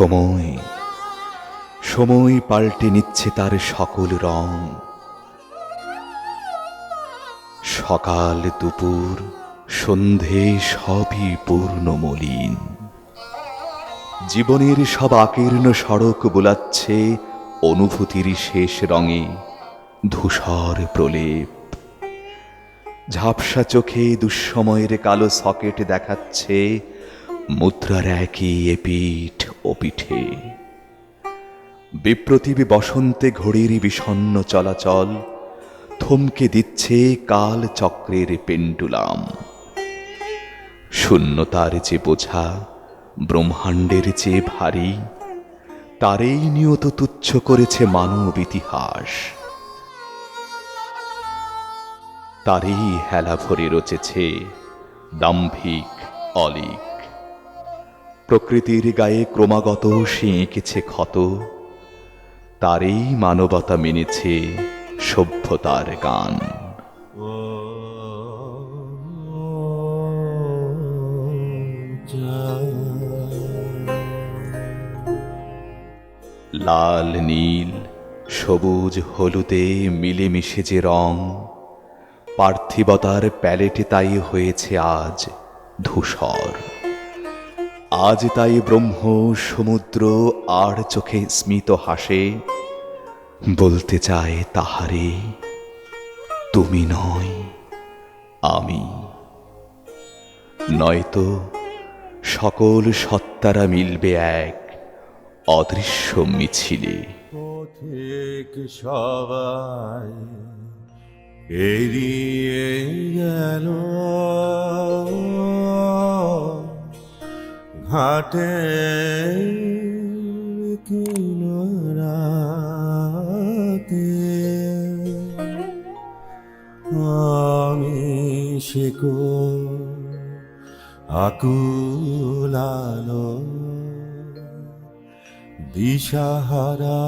সময় সময় পাল্টে নিচ্ছে তার সকল রং। সকাল, দুপুর, সন্ধে সবই পূর্ণ মলিন। জীবনের সব আকীর্ণ সড়ক বোলাচ্ছে অনুভূতির শেষ রঙে ধূসর প্রলেপ। ঝাপসা চোখে দুঃসময়ের কালো সকেট দেখাচ্ছে মুদ্রার একই এপিঠ। পিঠে বিপ্রতিবী বসন্তে ঘড়ির বিষণ্ন চলাচল, থমকে দিচ্ছে কাল চক্রের পেন্ডুলাম। শূন্যতার যে বোঝা, ব্রহ্মাণ্ডের চেয়ে ভারী, তারেই নিয়ত তুচ্ছ করেছে মানব ইতিহাস। তারই হেলা ভরে রচেছে দাম্ভিক অলিক। প্রকৃতির গায়ে ক্রমাগত সে এঁকেছে ক্ষত। তারই মানবতা মেনেছে সভ্যতার গান। লাল, নীল, সবুজ, হলুদে মিলেমিশে যে রং, পার্থিবতার প্যালেটে তাই হয়েছে আজ ধূসর। আজ তাই ব্রহ্ম সমুদ্র আর চোখে স্মিত হাসে, বলতে চায় তাহারে, তুমি নয়, আমি। নয়তো সকল সত্তারা মিলবে এক অদৃশ্য মিছিলে। সবাই এড়িয়ে গেল। ঘাটে কিনারাতে আমি শেখো আকুলালো দিশাহারা